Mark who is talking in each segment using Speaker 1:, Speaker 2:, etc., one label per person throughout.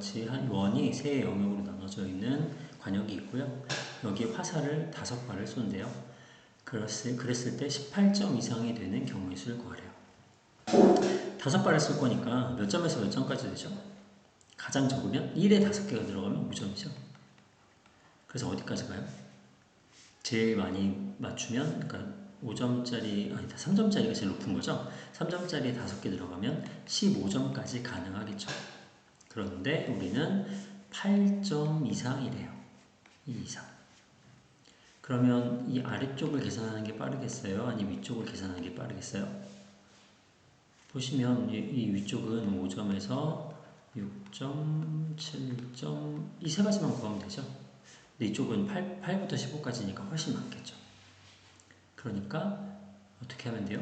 Speaker 1: 같이 한 원이 세 영역으로 나눠져 있는 관역이 있고요. 여기에 화살을 다섯 발을 쏜대요. 그랬을, 그랬을 때 18점 이상이 되는 경우의 수를 구하래요. 다섯 발을 쓸 거니까 몇 점에서 몇 점까지 되죠? 가장 적으면 1에 다섯 개가 들어가면 5점이죠. 그래서 어디까지 가요? 제일 많이 맞추면 그러니까 5점짜리 아니다 3점짜리가 제일 높은 거죠. 3점짜리에 다섯 개 들어가면 15점까지 가능하겠죠. 그런데 우리는 8점 이상이래요. 이 이상. 그러면 이 아래쪽을 계산하는 게 빠르겠어요? 아니면 위쪽을 계산하는 게 빠르겠어요? 보시면 이, 이 위쪽은 5점에서 6점, 7점 이 세 가지만 구하면 되죠. 근데 이쪽은 8, 8부터 15까지니까 훨씬 많겠죠. 그러니까 어떻게 하면 돼요?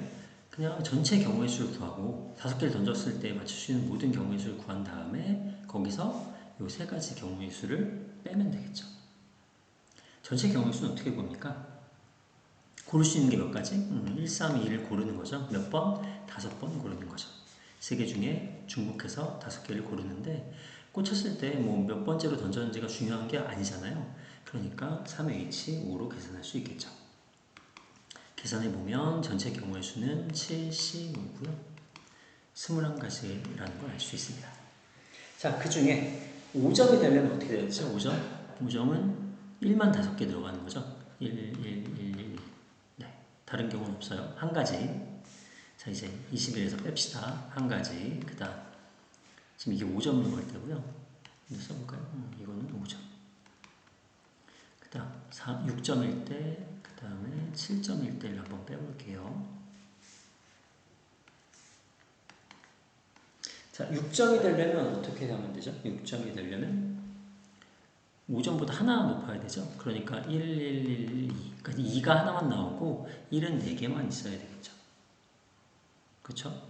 Speaker 1: 그냥 전체 경우의 수를 구하고 다섯 개를 던졌을 때 맞출 수 있는 모든 경우의 수를 구한 다음에 거기서 이 세 가지 경우의 수를 빼면 되겠죠. 전체 경우의 수는 어떻게 봅니까? 고를 수 있는 게 몇 가지? 음, 1, 3, 2를 고르는 거죠. 몇 번? 다섯 번 고르는 거죠. 세 개 중에 중복해서 다섯 개를 고르는데 꽂혔을 때 뭐 몇 번째로 던졌는지가 중요한 게 아니잖아요. 그러니까 3H 5로 계산할 수 있겠죠. 계산해 보면 전체 경우의 수는 75고요. 21가지라는 걸 알 수 있습니다. 자, 그 중에 5점이 되려면 어떻게 되죠? 5점? 5점은 1만 5개 들어가는 거죠. 1, 1, 1, 1. 네. 다른 경우는 없어요. 한 가지. 자, 이제 21에서 뺍시다. 한 가지. 그 다음. 지금 이게 5점 넣을 때고요. 써볼까요? 음, 이거는 5점. 그 다음, 6점일 때, 그 다음에 7점일 때를 한번 빼볼게요. 자, 6점이 되려면 어떻게 하면 되죠? 6점이 되려면 5점보다 하나 높아야 되죠? 그러니까 1, 1, 1, 2. 그러니까 2가 하나만 나오고 1은 4개만 있어야 되겠죠. 그쵸?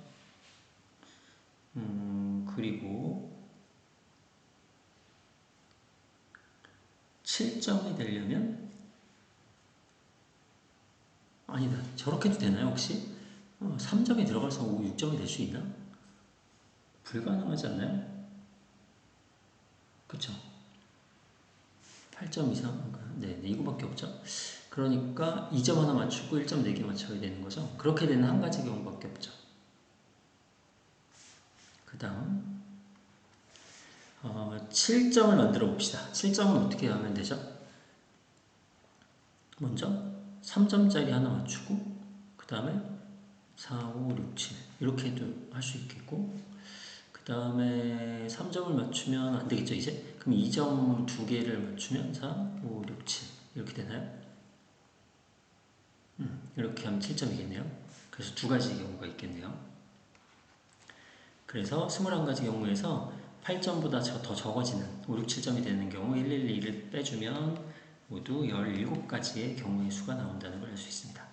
Speaker 1: 음, 그리고 7점이 되려면 아니다. 저렇게도 되나요, 혹시? 어, 3점이 들어가서 5, 6점이 될 수 있나? 불가능하지 않나요? 그쵸? 8점 이상? 네, 네, 이거밖에 없죠? 그러니까 2점 하나 맞추고 1점 4개 맞춰야 되는 거죠? 그렇게 되는 한 가지 경우밖에 없죠. 그 다음 어, 7점을 만들어 봅시다. 7점은 어떻게 하면 되죠? 먼저 3점짜리 하나 맞추고 그 다음에 4, 5, 6, 7 이렇게도 할 수 있겠고 그 다음에 3점을 맞추면 안 되겠죠 이제? 그럼 2점 두 개를 맞추면 4, 5, 6, 7 이렇게 되나요? 음, 이렇게 하면 7점이겠네요. 그래서 두 가지 경우가 있겠네요. 그래서 21가지 경우에서 8점보다 더 적어지는 5, 6, 7점이 되는 경우 1, 1, 2를 빼주면 모두 17가지의 경우의 수가 나온다는 걸 알 수 있습니다.